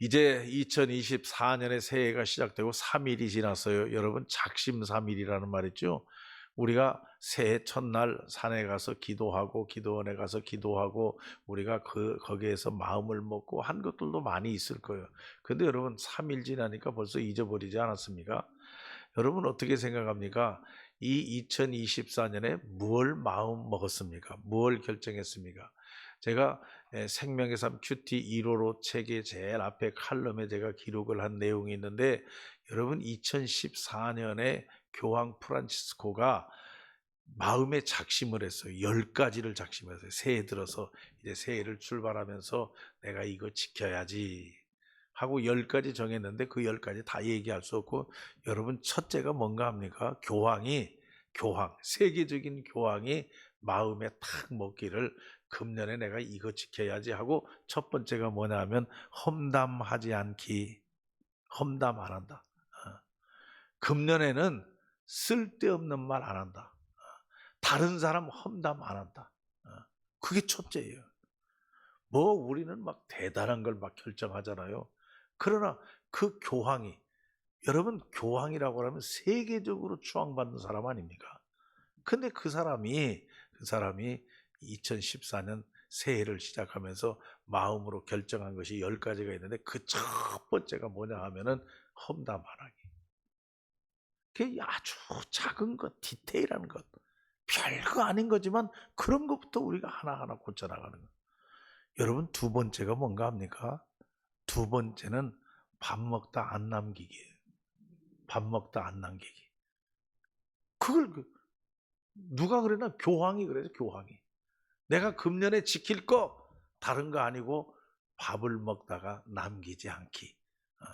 이제 2024년의 새해가 시작되고 3일이 지났어요. 여러분 작심 3일이라는 말 있죠. 우리가 새해 첫날 산에 가서 기도하고 기도원에 가서 기도하고 우리가 그 거기에서 마음을 먹고 한 것들도 많이 있을 거예요. 근데 여러분 3일 지나니까 벌써 잊어버리지 않았습니까? 여러분 어떻게 생각합니까? 이 2024년에 무엇 마음 먹었습니까? 무엇 결정했습니까? 제가 에, 생명의 삶 큐티 1호로 책의 제일 앞에 칼럼에 제가 기록을 한 내용이 있는데 여러분 2014년에 교황 프란치스코가 마음에 작심을 했어요. 열 가지를 작심했어요. 새해 들어서 이제 새해를 출발하면서 내가 이거 지켜야지 하고 열 가지 정했는데 그 열 가지 다 얘기할 수 없고 여러분 첫째가 뭔가 합니까? 교황이 교황 세계적인 교황이 마음에 탁 먹기를 금년에 내가 이거 지켜야지 하고 첫 번째가 뭐냐면 험담하지 않기 험담 안 한다. 어. 금년에는 쓸데없는 말 안 한다. 어. 다른 사람 험담 안 한다. 어. 그게 첫째예요. 뭐 우리는 막 대단한 걸 막 결정하잖아요. 그러나 그 교황이 여러분 교황이라고 하면 세계적으로 추앙받는 사람 아닙니까? 근데 그 사람이 그 사람이 2014년 새해를 시작하면서 마음으로 결정한 것이 열 가지가 있는데 그 첫 번째가 뭐냐 하면은 험담 안 하기. 그게 아주 작은 것, 디테일한 것, 별거 아닌 거지만 그런 것부터 우리가 하나하나 고쳐나가는 거. 여러분 두 번째가 뭔가 합니까? 두 번째는 밥 먹다 안 남기기예요. 밥 먹다 안 남기기. 그걸 그- 누가 그러나 교황이 그래서 교황이. 내가 금년에 지킬 거 다른 거 아니고 밥을 먹다가 남기지 않기. 어.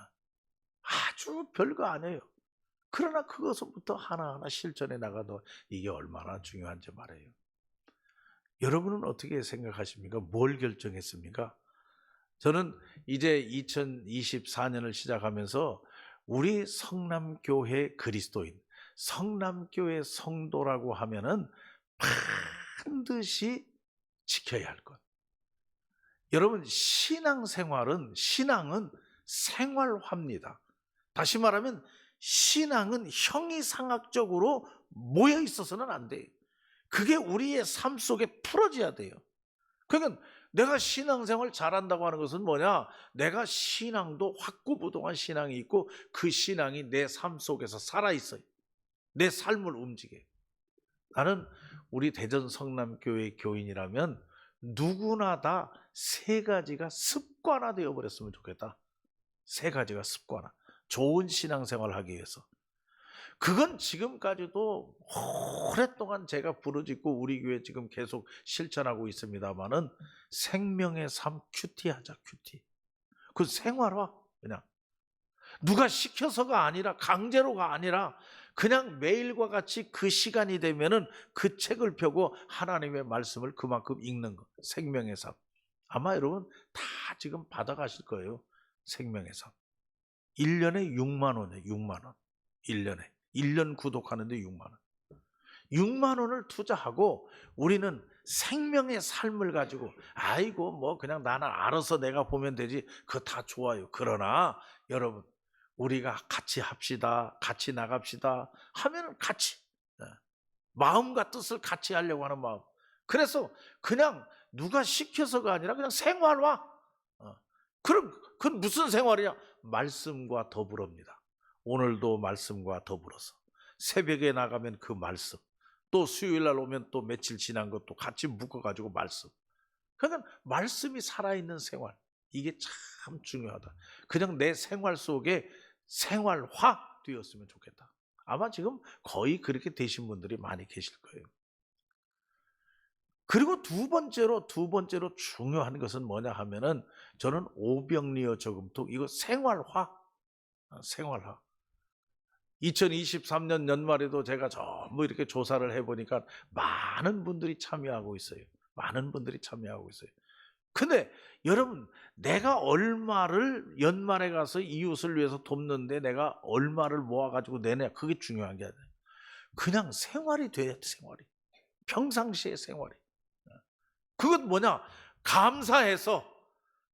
아주 별거 아니에요. 그러나 그것부터 하나하나 실천해 나가도 이게 얼마나 중요한지 말이에요. 여러분은 어떻게 생각하십니까? 뭘 결정했습니까? 저는 이제 2024년을 시작하면서 우리 성남교회 그리스도인, 성남교회 성도라고 하면은 반드시 지켜야 할 것. 여러분, 신앙생활은, 신앙은 생활화입니다. 다시 말하면, 신앙은 형이상학적으로 모여 있어서는 안 돼요. 그게 우리의 삶 속에 풀어져야 돼요. 그러니까 내가 신앙생활 잘한다고 하는 것은 뭐냐? 내가 신앙도 확고부동한 신앙이 있고 그 신앙이 내 삶 속에서 살아있어요. 내 삶을 움직여. 나는 우리 대전 성남교회 교인이라면 누구나 다 세 가지가 습관화 되어 버렸으면 좋겠다. 세 가지가 습관화. 좋은 신앙생활 하기 위해서. 그건 지금까지도 오랫동안 제가 부르짖고 우리 교회 지금 계속 실천하고 있습니다만은 생명의 삶 큐티 하자 큐티. 그 생활화 그냥 누가 시켜서가 아니라 강제로가 아니라 그냥 매일과 같이 그 시간이 되면은 그 책을 펴고 하나님의 말씀을 그만큼 읽는 것. 생명의 삶. 아마 여러분 다 지금 받아가실 거예요. 생명의 삶. 1년에 6만 원에 6만 원. 1년에. 1년 구독하는데 6만 원. 6만 원을 투자하고 우리는 생명의 삶을 가지고 아이고 뭐 그냥 나는 알아서 내가 보면 되지 그거 다 좋아요. 그러나 여러분 우리가 같이 합시다. 같이 나갑시다. 하면은 같이 예. 마음과 뜻을 같이 하려고 하는 마음. 그래서 그냥 누가 시켜서가 아니라 그냥 생활화. 어. 그럼 그건 무슨 생활이냐? 말씀과 더불어입니다. 오늘도 말씀과 더불어서 새벽에 나가면 그 말씀 또 수요일 날 오면 또 며칠 지난 것도 같이 묶어 가지고 말씀. 그러니까 말씀이 살아있는 생활 이게 참 중요하다. 그냥 내 생활 속에 생활화 되었으면 좋겠다. 아마 지금 거의 그렇게 되신 분들이 많이 계실 거예요. 그리고 두 번째로 두 번째로 중요한 것은 뭐냐 하면은 저는 오병리어 저금통 이거 생활화 어, 생활화 2023년 연말에도 제가 전부 이렇게 조사를 해보니까 많은 분들이 참여하고 있어요. 많은 분들이 참여하고 있어요. 근데 여러분, 내가 얼마를 연말에 가서 이웃을 위해서 돕는데 내가 얼마를 모아가지고 내냐. 그게 중요한 게 아니에요. 그냥 생활이 돼야 돼, 생활이. 평상시의 생활이. 그건 뭐냐? 감사해서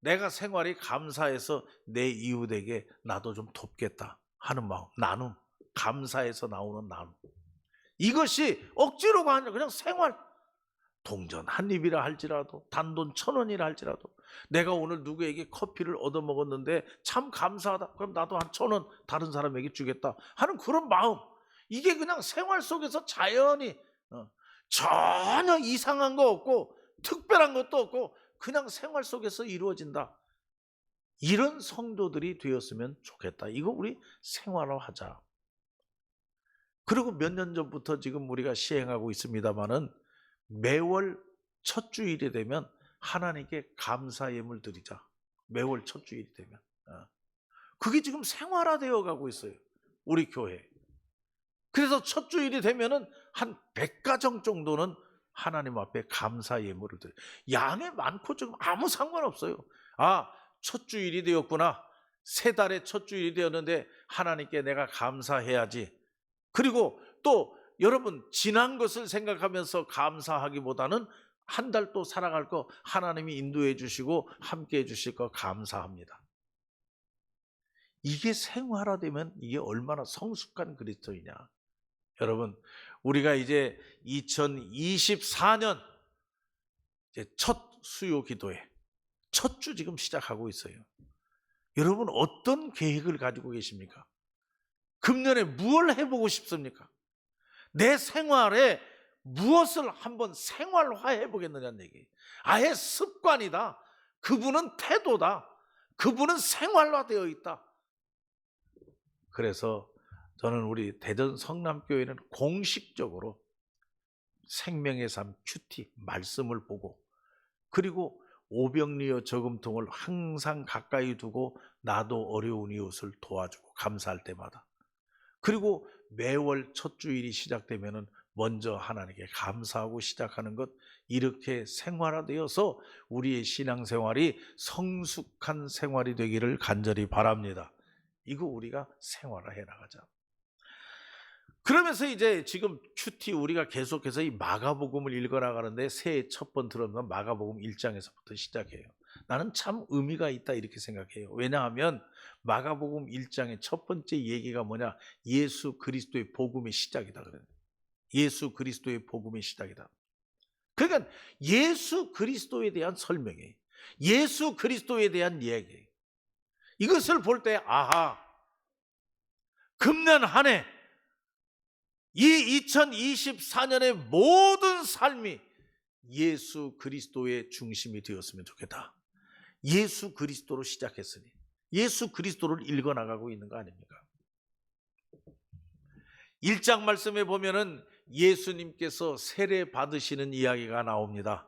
내가 생활이 감사해서 내 이웃에게 나도 좀 돕겠다 하는 마음, 나눔, 감사해서 나오는 나눔. 이것이 억지로가 아니라 그냥 생활. 동전 한 입이라 할지라도 단돈 천 원이라 할지라도 내가 오늘 누구에게 커피를 얻어 먹었는데 참 감사하다. 그럼 나도 한 천 원 다른 사람에게 주겠다 하는 그런 마음. 이게 그냥 생활 속에서 자연히 어, 전혀 이상한 거 없고 특별한 것도 없고 그냥 생활 속에서 이루어진다. 이런 성도들이 되었으면 좋겠다. 이거 우리 생활화하자. 그리고 몇 년 전부터 지금 우리가 시행하고 있습니다만은 매월 첫 주일이 되면 하나님께 감사 예물 드리자. 매월 첫 주일이 되면. 어. 그게 지금 생활화되어 가고 있어요. 우리 교회. 그래서 첫 주일이 되면은 한 100가정 정도는 하나님 앞에 감사 예물을 드려. 양이 많고 좀 아무 상관없어요. 아, 첫 주일이 되었구나. 세 달의 첫 주일이 되었는데 하나님께 내가 감사해야지. 그리고 또 여러분 지난 것을 생각하면서 감사하기보다는 한 달 또 살아갈 거 하나님이 인도해 주시고 함께 해 주실 거 감사합니다. 이게 생활화되면 이게 얼마나 성숙한 그리스도이냐. 여러분, 우리가 이제 2024년 이제 첫 수요 기도회 첫 주 지금 시작하고 있어요. 여러분 어떤 계획을 가지고 계십니까? 금년에 무엇을 해보고 싶습니까? 내 생활에 무엇을 한번 생활화해 보겠느냐는 얘기. 아예 습관이다. 그분은 태도다. 그분은 생활화되어 있다. 그래서 저는 우리 대전 성남교회는 공식적으로 생명의 삶 큐티 말씀을 보고 그리고 오병리어 저금통을 항상 가까이 두고 나도 어려운 이웃을 도와주고 감사할 때마다 그리고 매월 첫 주일이 시작되면은 먼저 하나님께 감사하고 시작하는 것 이렇게 생활화되어서 우리의 신앙생활이 성숙한 생활이 되기를 간절히 바랍니다. 이거 우리가 생활화해 나가자. 그러면서 이제 지금 큐티 우리가 계속해서 이 마가복음을 읽어 나가는데 새해 첫 번 들어오면 마가복음 1장에서부터 시작해요. 나는 참 의미가 있다 이렇게 생각해요. 왜냐하면 마가복음 1장의 첫 번째 얘기가 뭐냐? 예수 그리스도의 복음의 시작이다 그래요. 예수 그리스도의 복음의 시작이다. 그러니까 예수 그리스도에 대한 설명이에요. 예수 그리스도에 대한 이야기. 이것을 볼 때 아하 금년 한 해 이 2024년의 모든 삶이 예수 그리스도의 중심이 되었으면 좋겠다. 예수 그리스도로 시작했으니 예수 그리스도를 읽어 나가고 있는 거 아닙니까? 1장 말씀에 보면은 예수님께서 세례 받으시는 이야기가 나옵니다.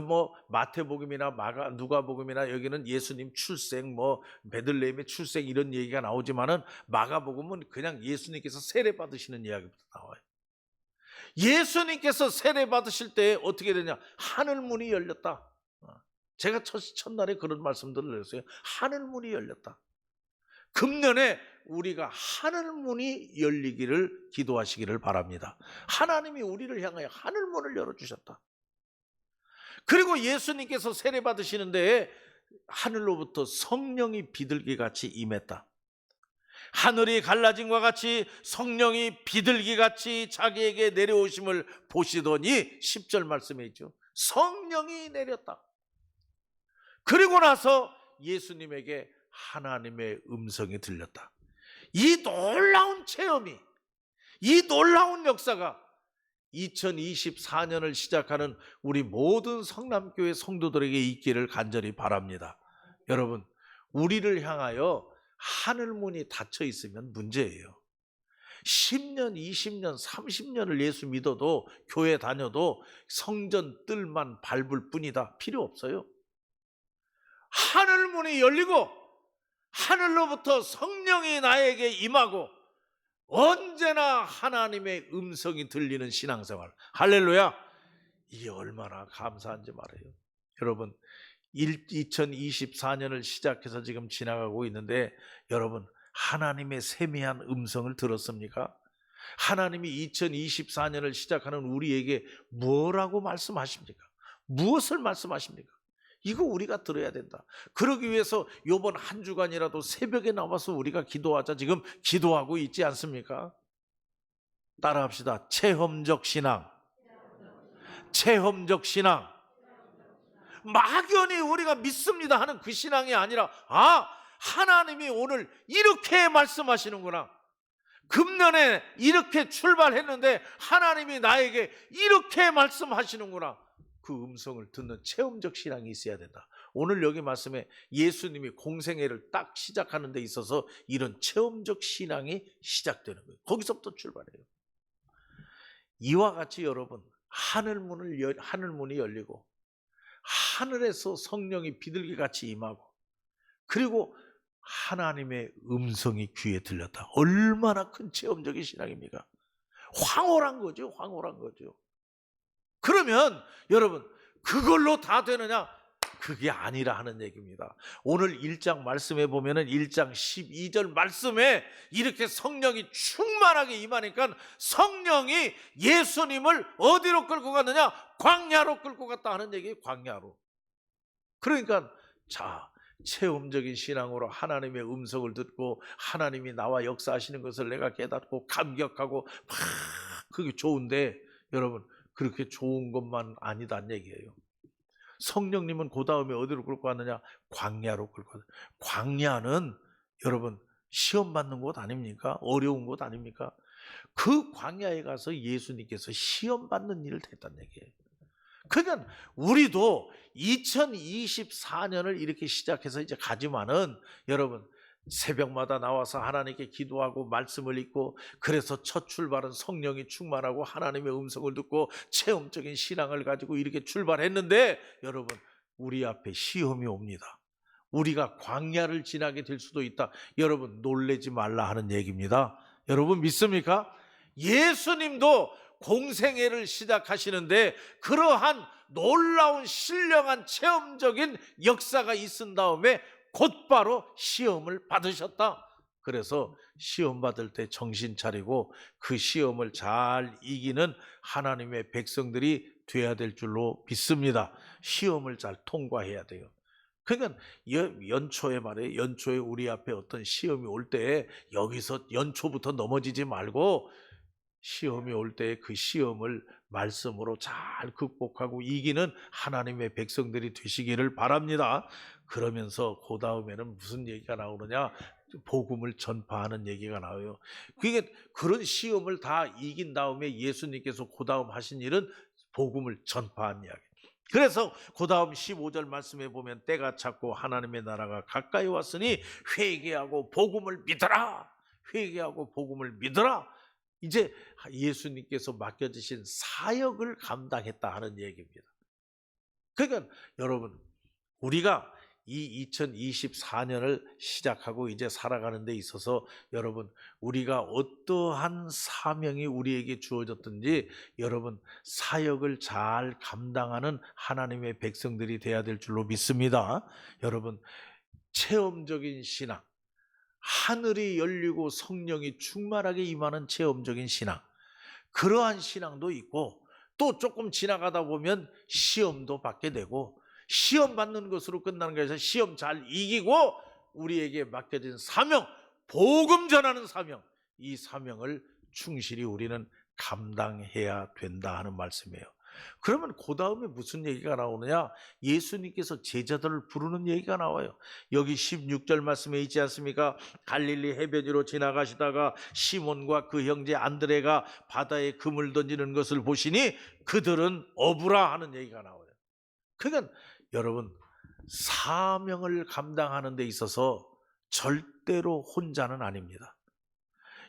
뭐 마태복음이나 마가 누가복음이나 여기는 예수님 출생 뭐 베들레헴의 출생 이런 얘기가 나오지만은 마가복음은 그냥 예수님께서 세례 받으시는 이야기부터 나와요. 예수님께서 세례 받으실 때 어떻게 되냐? 하늘 문이 열렸다. 제가 첫, 첫날에 그런 말씀들을 했어요. 하늘 문이 열렸다. 금년에 우리가 하늘 문이 열리기를 기도하시기를 바랍니다. 하나님이 우리를 향하여 하늘 문을 열어 주셨다. 그리고 예수님께서 세례 받으시는데 하늘로부터 성령이 비둘기 같이 임했다. 하늘이 갈라짐과 같이 성령이 비둘기 같이 자기에게 내려오심을 보시더니 10절 말씀에 있죠. 성령이 내렸다. 그리고 나서 예수님에게 하나님의 음성이 들렸다. 이 놀라운 체험이, 이 놀라운 역사가 2024년을 시작하는 우리 모든 성남교회 성도들에게 있기를 간절히 바랍니다. 여러분, 우리를 향하여 하늘문이 닫혀 있으면 문제예요. 10년, 20년, 30년을 예수 믿어도 교회 다녀도 성전 뜰만 밟을 뿐이다. 필요 없어요. 하늘 문이 열리고 하늘로부터 성령이 나에게 임하고 언제나 하나님의 음성이 들리는 신앙생활. 할렐루야. 이게 얼마나 감사한지 말해요. 여러분, 2024년을 시작해서 지금 지나가고 있는데 여러분, 하나님의 세미한 음성을 들었습니까? 하나님이 2024년을 시작하는 우리에게 뭐라고 말씀하십니까? 무엇을 말씀하십니까? 이거 우리가 들어야 된다. 그러기 위해서 요번 한 주간이라도 새벽에 나와서 우리가 기도하자. 지금 기도하고 있지 않습니까? 따라합시다. 체험적 신앙. 체험적 신앙. 막연히 우리가 믿습니다 하는 그 신앙이 아니라 아 하나님이 오늘 이렇게 말씀하시는구나. 금년에 이렇게 출발했는데 하나님이 나에게 이렇게 말씀하시는구나. 그 음성을 듣는 체험적 신앙이 있어야 된다. 오늘 여기 말씀에 예수님이 공생애를 딱 시작하는 데 있어서 이런 체험적 신앙이 시작되는 거예요. 거기서부터 출발해요. 이와 같이 여러분 하늘 문을 열, 하늘 문이 열리고 하늘에서 성령이 비둘기 같이 임하고 그리고 하나님의 음성이 귀에 들렸다. 얼마나 큰 체험적인 신앙입니까? 황홀한 거죠. 황홀한 거죠. 그러면 여러분 그걸로 다 되느냐? 그게 아니라 하는 얘기입니다. 오늘 1장 말씀에 보면은 1장 12절 말씀에 이렇게 성령이 충만하게 임하니까 성령이 예수님을 어디로 끌고 갔느냐? 광야로 끌고 갔다 하는 얘기예요. 광야로. 그러니까 자, 체험적인 신앙으로 하나님의 음성을 듣고 하나님이 나와 역사하시는 것을 내가 깨닫고 감격하고 막 그게 좋은데 여러분 그렇게 좋은 것만 아니다는 얘기예요. 성령님은 그 다음에 어디로 끌고 갔느냐? 광야로 끌고 갔 광야는 여러분 시험 받는 곳 아닙니까? 어려운 곳 아닙니까? 그 광야에 가서 예수님께서 시험 받는 일을 했다는 얘기예요. 그러니까 우리도 2024년을 이렇게 시작해서 이제 가지만은 여러분 새벽마다 나와서 하나님께 기도하고 말씀을 읽고 그래서 첫 출발은 성령이 충만하고 하나님의 음성을 듣고 체험적인 신앙을 가지고 이렇게 출발했는데 여러분 우리 앞에 시험이 옵니다. 우리가 광야를 지나게 될 수도 있다. 여러분 놀래지 말라 하는 얘기입니다. 여러분 믿습니까? 예수님도 공생애를 시작하시는데 그러한 놀라운 신령한 체험적인 역사가 있은 다음에 곧바로 시험을 받으셨다. 그래서 시험 받을 때 정신 차리고 그 시험을 잘 이기는 하나님의 백성들이 돼야 될 줄로 믿습니다. 시험을 잘 통과해야 돼요. 그러니까 연- 연초에 말이에요. 연초에 우리 앞에 어떤 시험이 올때 여기서 연초부터 넘어지지 말고 시험이 올때그 시험을 말씀으로 잘 극복하고 이기는 하나님의 백성들이 되시기를 바랍니다. 그러면서 그 다음에는 무슨 얘기가 나오느냐? 복음을 전파하는 얘기가 나와요. 그게 그런 시험을 다 이긴 다음에 예수님께서 그 다음 하신 일은 복음을 전파한 이야기. 그래서 그 다음 15절 말씀에 보면 때가 찼고 하나님의 나라가 가까이 왔으니 회개하고 복음을 믿어라. 회개하고 복음을 믿어라. 이제 예수님께서 맡겨주신 사역을 감당했다 하는 얘기입니다. 그러니까 여러분 우리가 이 2024년을 시작하고 이제 살아가는 데 있어서 여러분 우리가 어떠한 사명이 우리에게 주어졌든지 여러분 사역을 잘 감당하는 하나님의 백성들이 돼야 될 줄로 믿습니다. 여러분 체험적인 신앙 하늘이 열리고 성령이 충만하게 임하는 체험적인 신앙. 그러한 신앙도 있고 또 조금 지나가다 보면 시험도 받게 되고 시험 받는 것으로 끝나는 것에서 시험 잘 이기고 우리에게 맡겨진 사명, 복음 전하는 사명, 이 사명을 충실히 우리는 감당해야 된다 하는 말씀이에요. 그러면 그 다음에 무슨 얘기가 나오느냐? 예수님께서 제자들을 부르는 얘기가 나와요. 여기 16절 말씀에 있지 않습니까? 갈릴리 해변 위로 지나가시다가 시몬과 그 형제 안드레가 바다에 금을 던지는 것을 보시니 그들은 어부라 하는 얘기가 나와요. 그러니까 여러분 사명을 감당하는 데 있어서 절대로 혼자는 아닙니다.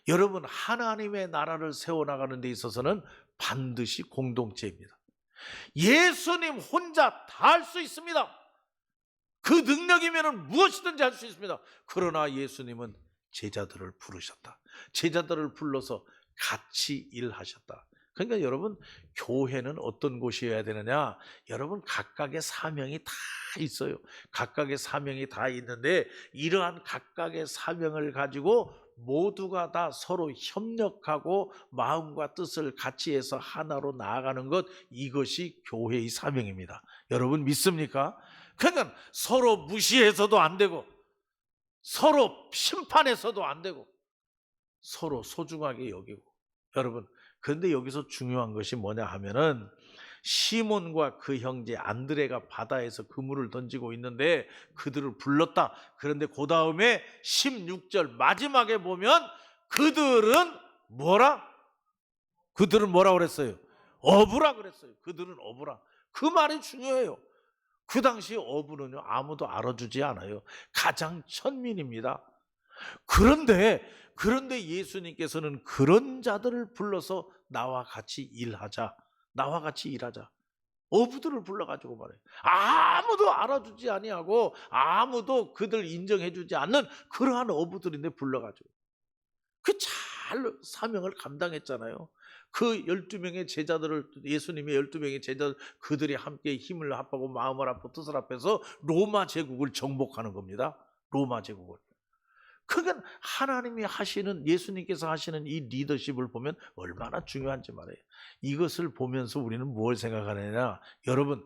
여러분 하나님의 나라를 세워나가는 데 있어서는 반드시 공동체입니다. 예수님 혼자 다 할 수 있습니다. 그 능력이면 무엇이든지 할 수 있습니다. 그러나 예수님은 제자들을 부르셨다. 제자들을 불러서 같이 일하셨다. 그러니까 여러분 교회는 어떤 곳이어야 되느냐? 여러분 각각의 사명이 다 있어요. 각각의 사명이 다 있는데 이러한 각각의 사명을 가지고 모두가 다 서로 협력하고 마음과 뜻을 같이 해서 하나로 나아가는 것 이것이 교회의 사명입니다. 여러분 믿습니까? 그러니까 서로 무시해서도 안 되고 서로 심판해서도 안 되고 서로 소중하게 여기고 여러분 그런데 여기서 중요한 것이 뭐냐 하면은 시몬과 그 형제 안드레가 바다에서 그물을 던지고 있는데 그들을 불렀다. 그런데 그 다음에 16절 마지막에 보면 그들은 뭐라? 그들은 뭐라 그랬어요? 어부라 그랬어요. 그들은 어부라. 그 말이 중요해요. 그 당시 어부는요 아무도 알아주지 않아요. 가장 천민입니다. 그런데 그런데 예수님께서는 그런 자들을 불러서 나와 같이 일하자. 나와 같이 일하자. 어부들을 불러가지고 말해요. 아무도 알아주지 아니하고 아무도 그들 인정해주지 않는 그러한 어부들인데 불러가지고 그 잘 사명을 감당했잖아요. 그 12명의 제자들을 예수님의 12명의 제자들 그들이 함께 힘을 합하고 마음을 합하고 뜻을 합해서 로마 제국을 정복하는 겁니다. 로마 제국을. 그건 하나님이 하시는 예수님께서 하시는 이 리더십을 보면 얼마나 중요한지 말이에요. 이것을 보면서 우리는 뭘 생각하느냐? 여러분,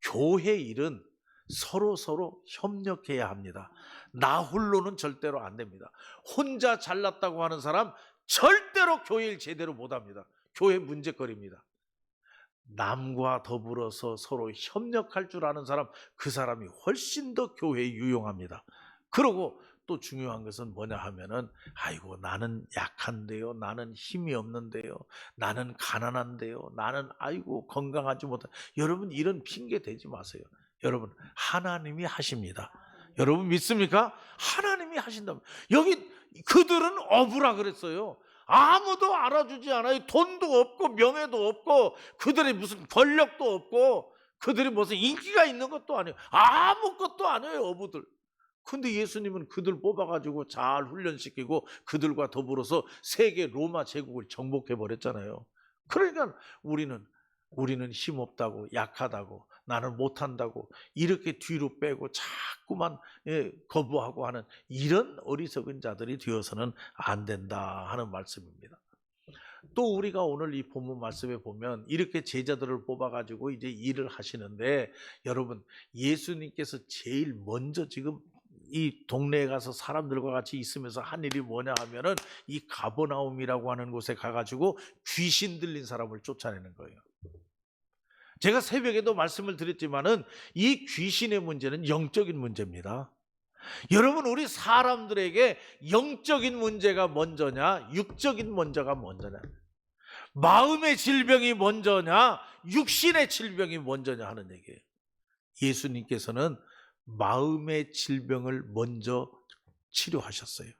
교회 일은 서로 서로 협력해야 합니다. 나 홀로는 절대로 안 됩니다. 혼자 잘났다고 하는 사람 절대로 교회 일 제대로 못 합니다. 교회 문제거리입니다. 남과 더불어서 서로 협력할 줄 아는 사람, 그 사람이 훨씬 더 교회에 유용합니다. 그리고 또 중요한 것은 뭐냐 하면은 아이고 나는 약한데요. 나는 힘이 없는데요. 나는 가난한데요. 나는 아이고 건강하지 못한 여러분 이런 핑계 대지 마세요. 여러분 하나님이 하십니다. 여러분 믿습니까? 하나님이 하신다. 여기 그들은 어부라 그랬어요. 아무도 알아주지 않아요. 돈도 없고 명예도 없고 그들이 무슨 권력도 없고 그들이 무슨 인기가 있는 것도 아니에요. 아무것도 아니에요, 어부들. 근데 예수님은 그들 뽑아가지고 잘 훈련시키고 그들과 더불어서 세계 로마 제국을 정복해 버렸잖아요. 그러니까 우리는 우리는 힘없다고 약하다고 나는 못한다고 이렇게 뒤로 빼고 자꾸만 예, 거부하고 하는 이런 어리석은 자들이 되어서는 안 된다 하는 말씀입니다. 또 우리가 오늘 이 본문 말씀에 보면 이렇게 제자들을 뽑아가지고 이제 일을 하시는데 여러분 예수님께서 제일 먼저 지금 이 동네에 가서 사람들과 같이 있으면서 한 일이 뭐냐 하면은 이 가버나움이라고 하는 곳에 가가지고 귀신 들린 사람을 쫓아내는 거예요. 제가 새벽에도 말씀을 드렸지만은 이 귀신의 문제는 영적인 문제입니다. 여러분 우리 사람들에게 영적인 문제가 먼저냐 육적인 문제가 먼저냐 마음의 질병이 먼저냐 육신의 질병이 먼저냐 하는 얘기예요. 예수님께서는 마음의 질병을 먼저 치료하셨어요.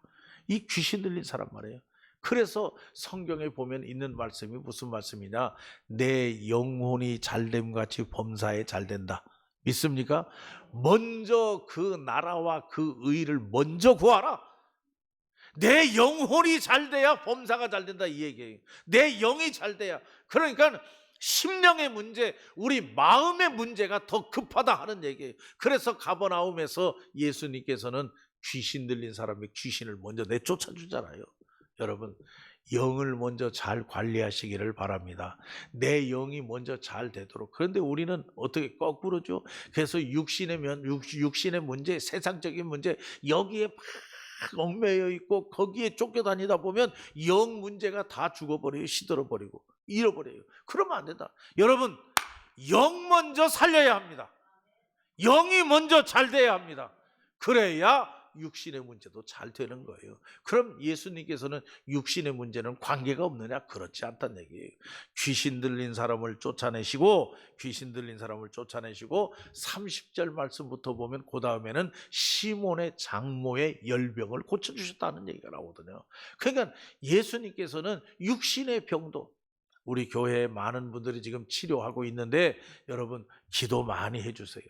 이 귀신 들린 사람 말이에요. 그래서 성경에 보면 있는 말씀이 무슨 말씀이냐? 내 영혼이 잘됨 같이 범사에 잘된다. 믿습니까? 먼저 그 나라와 그 의를 먼저 구하라. 내 영혼이 잘 돼야 범사가 잘 된다 이 얘기예요. 내 영이 잘 돼야. 그러니까 심령의 문제, 우리 마음의 문제가 더 급하다 하는 얘기예요. 그래서 가버나움에서 예수님께서는 귀신 들린 사람의 귀신을 먼저 내쫓아 주잖아요. 여러분, 영을 먼저 잘 관리하시기를 바랍니다. 내 영이 먼저 잘 되도록. 그런데 우리는 어떻게 거꾸로죠? 그래서 육신의 면, 육 신의 문제, 세상적인 문제, 여기에 막 얽매여 있고 거기에 쫓겨다니다 보면 영 문제가 다 죽어버려요. 시들어버리고. 잃어버려요. 그러면 안 된다. 여러분, 영 먼저 살려야 합니다. 영이 먼저 잘 돼야 합니다. 그래야 육신의 문제도 잘 되는 거예요. 그럼 예수님께서는 육신의 문제는 관계가 없느냐? 그렇지 않다는 얘기예요. 귀신 들린 사람을 쫓아내시고 귀신 들린 사람을 쫓아내시고 30절 말씀부터 보면 그 다음에는 시몬의 장모의 열병을 고쳐 주셨다는 얘기가 나오거든요. 그러니까 예수님께서는 육신의 병도 우리 교회에 많은 분들이 지금 치료하고 있는데 여러분 기도 많이 해주세요.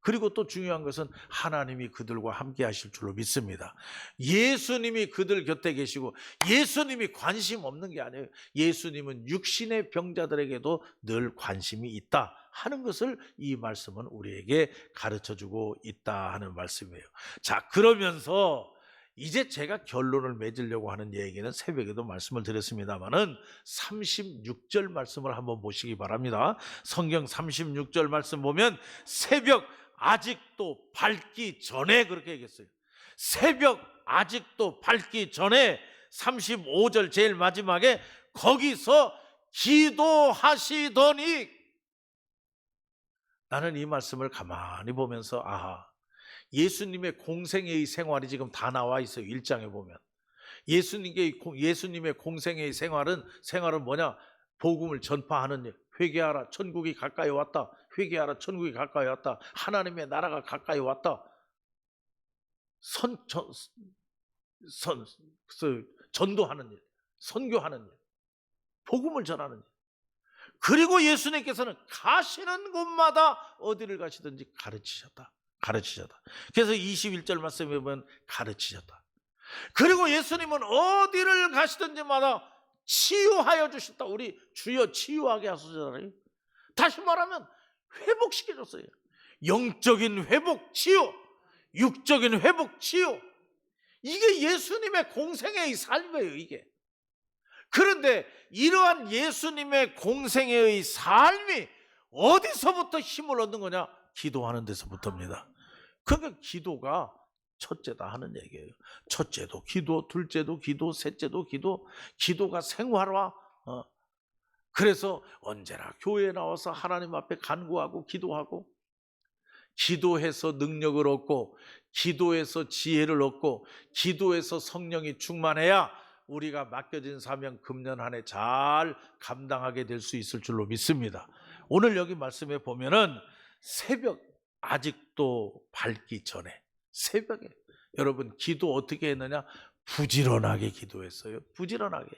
그리고 또 중요한 것은 하나님이 그들과 함께 하실 줄로 믿습니다. 예수님이 그들 곁에 계시고 예수님이 관심 없는 게 아니에요. 예수님은 육신의 병자들에게도 늘 관심이 있다 하는 것을 이 말씀은 우리에게 가르쳐 주고 있다 하는 말씀이에요. 자, 그러면서 이제 제가 결론을 맺으려고 하는 얘기는 새벽에도 말씀을 드렸습니다만은 36절 말씀을 한번 보시기 바랍니다. 성경 36절 말씀 보면 새벽 아직도 밝기 전에 그렇게 얘기했어요. 새벽 아직도 밝기 전에 35절 제일 마지막에 거기서 기도하시더니 나는 이 말씀을 가만히 보면서 아하 예수님의 공생애의 생활이 지금 다 나와 있어요. 일장에 보면. 예수님의 예수님의 공생애의 생활은 생활은 뭐냐? 복음을 전파하는 일. 회개하라. 천국이 가까이 왔다. 회개하라. 천국이 가까이 왔다. 하나님의 나라가 가까이 왔다. 선, 전, 선, 그, 전도하는 일. 선교하는 일. 복음을 전하는 일. 그리고 예수님께서는 가시는 곳마다 어디를 가시든지 가르치셨다. 가르치셨다. 그래서 21절 말씀에 보면 가르치셨다. 그리고 예수님은 어디를 가시든지마다 치유하여 주셨다. 우리 주여 치유하게 하소서잖아요. 다시 말하면 회복시켜 줬어요. 영적인 회복 치유, 육적인 회복 치유. 이게 예수님의 공생애의 삶이에요, 이게. 그런데 이러한 예수님의 공생애의 삶이 어디서부터 힘을 얻는 거냐? 기도하는 데서부터입니다. 그러니까 기도가 첫째다 하는 얘기예요. 첫째도 기도, 둘째도 기도, 셋째도 기도, 기도가 생활화. 어. 그래서 언제나 교회에 나와서 하나님 앞에 간구하고 기도하고, 기도해서 능력을 얻고, 기도해서 지혜를 얻고, 기도해서 성령이 충만해야 우리가 맡겨진 사명 금년 한 해 잘 감당하게 될 수 있을 줄로 믿습니다. 오늘 여기 말씀에 보면은 새벽 아직도 밝기 전에 새벽에 여러분 기도 어떻게 했느냐? 부지런하게 기도했어요. 부지런하게.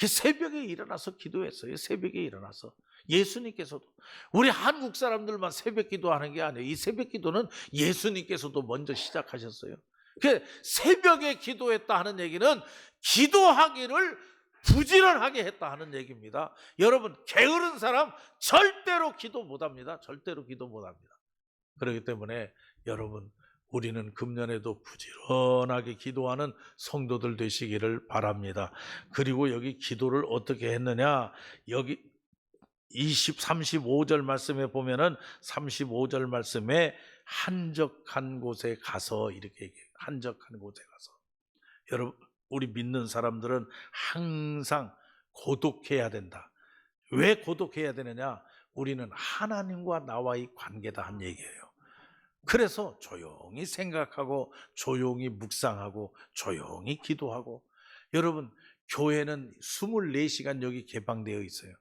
그 새벽에 일어나서 기도했어요. 새벽에 일어나서. 예수님께서도 우리 한국 사람들만 새벽 기도하는 게 아니에요. 이 새벽 기도는 예수님께서도 먼저 시작하셨어요. 그 새벽에 기도했다 하는 얘기는 기도하기를 부지런하게 했다 하는 얘기입니다. 여러분 게으른 사람 절대로 기도 못합니다. 절대로 기도 못합니다. 그렇기 때문에 여러분 우리는 금년에도 부지런하게 기도하는 성도들 되시기를 바랍니다. 그리고 여기 기도를 어떻게 했느냐? 여기 20, 35절 말씀에 보면은 35절 말씀에 한적한 곳에 가서 이렇게 얘기해요. 한적한 곳에 가서. 여러분, 우리 믿는 사람들은 항상 고독해야 된다. 왜 고독해야 되느냐? 우리는 하나님과 나와의 관계다 한 얘기예요. 그래서 조용히 생각하고 조용히 묵상하고 조용히 기도하고 여러분 교회는 24시간 여기 개방되어 있어요.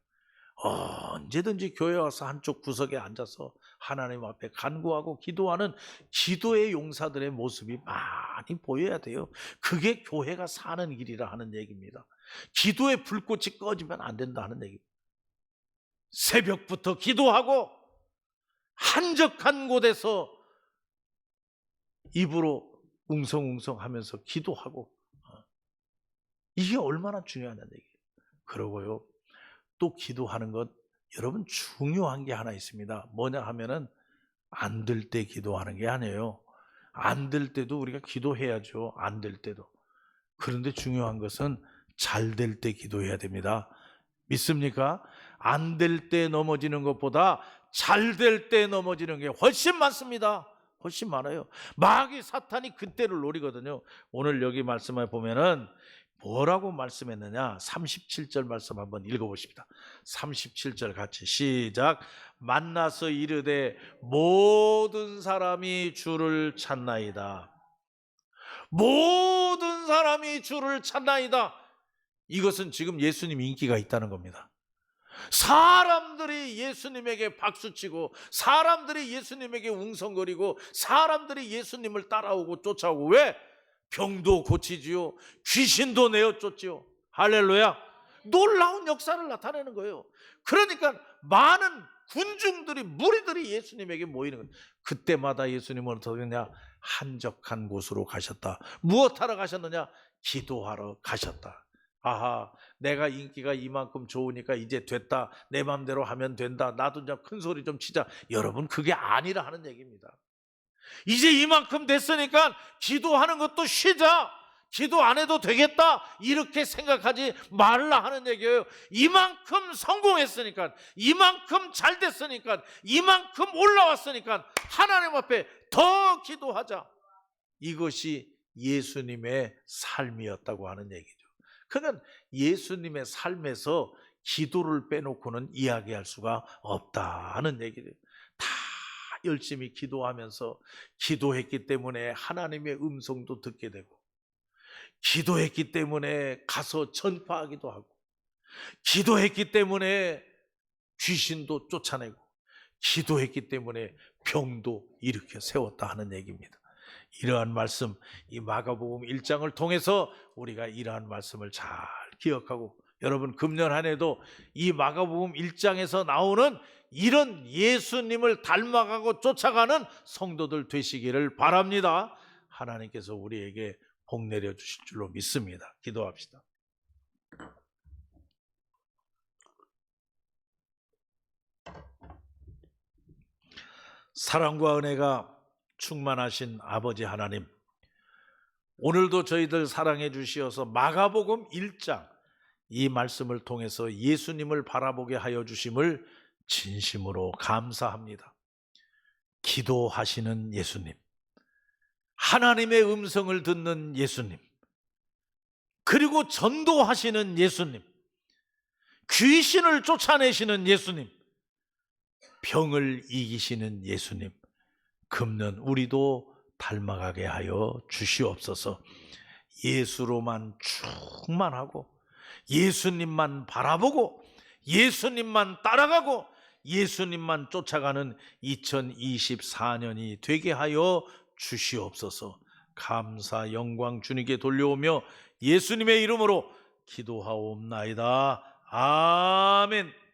언제든지 교회 와서 한쪽 구석에 앉아서 하나님 앞에 간구하고 기도하는 기도의 용사들의 모습이 많이 보여야 돼요. 그게 교회가 사는 길이라 하는 얘기입니다. 기도의 불꽃이 꺼지면 안 된다 하는 얘기. 새벽부터 기도하고 한적한 곳에서 입으로 웅성웅성 하면서 기도하고 어. 이게 얼마나 중요하냐는 얘기예요. 그러고요. 또 기도하는 것 여러분 중요한 게 하나 있습니다. 뭐냐 하면은 안 될 때 기도하는 게 아니에요. 안 될 때도 우리가 기도해야죠. 안 될 때도. 그런데 중요한 것은 잘 될 때 기도해야 됩니다. 믿습니까? 안 될 때 넘어지는 것보다 잘 될 때 넘어지는 게 훨씬 많습니다. 훨씬 많아요. 마귀 사탄이 그때를 노리거든요. 오늘 여기 말씀을 보면은 뭐라고 말씀했느냐? 37절 말씀 한번 읽어보십니다. 37절 같이 시작. 만나서 이르되 모든 사람이 주를 찾나이다. 모든 사람이 주를 찾나이다. 이것은 지금 예수님 인기가 있다는 겁니다. 사람들이 예수님에게 박수치고 사람들이 예수님에게 웅성거리고 사람들이 예수님을 따라오고 쫓아오고 왜? 병도 고치지요. 귀신도 내어 쫓지요. 할렐루야. 놀라운 역사를 나타내는 거예요. 그러니까 많은 군중들이 무리들이 예수님에게 모이는 거예요. 그때마다 예수님은 어떻게 했냐? 한적한 곳으로 가셨다. 무엇하러 가셨느냐? 기도하러 가셨다. 아하, 내가 인기가 이만큼 좋으니까 이제 됐다. 내 맘대로 하면 된다. 나도 이제 큰 소리 좀 치자. 여러분, 그게 아니라 하는 얘기입니다. 이제 이만큼 됐으니까 기도하는 것도 쉬자. 기도 안 해도 되겠다 이렇게 생각하지 말라 하는 얘기예요. 이만큼 성공했으니까 이만큼 잘 됐으니까 이만큼 올라왔으니까 하나님 앞에 더 기도하자. 이것이 예수님의 삶이었다고 하는 얘기죠. 그러니까 예수님의 삶에서 기도를 빼놓고는 이야기할 수가 없다는 얘기죠. 다 열심히 기도하면서 기도했기 때문에 하나님의 음성도 듣게 되고 기도했기 때문에 가서 전파하기도 하고 기도했기 때문에 귀신도 쫓아내고 기도했기 때문에 병도 일으켜 세웠다 하는 얘기입니다. 이러한 말씀 이 마가복음 1장을 통해서 우리가 이러한 말씀을 잘 기억하고 여러분 금년 한 해도 이 마가복음 1장에서 나오는 이런 예수님을 닮아가고 쫓아가는 성도들 되시기를 바랍니다. 하나님께서 우리에게 복 내려 주실 줄로 믿습니다. 기도합시다. 사랑과 은혜가 충만하신 아버지 하나님, 오늘도 저희들 사랑해 주시어서 마가복음 1장 이 말씀을 통해서 예수님을 바라보게 하여 주심을 진심으로 감사합니다. 기도하시는 예수님, 하나님의 음성을 듣는 예수님, 그리고 전도하시는 예수님, 귀신을 쫓아내시는 예수님, 병을 이기시는 예수님, 금년 우리도 닮아가게 하여 주시옵소서. 예수로만 충만하고 예수님만 바라보고 예수님만 따라가고 예수님만 쫓아가는 2024년이 되게 하여 주시옵소서. 감사 영광 주님께 돌려오며 예수님의 이름으로 기도하옵나이다. 아멘.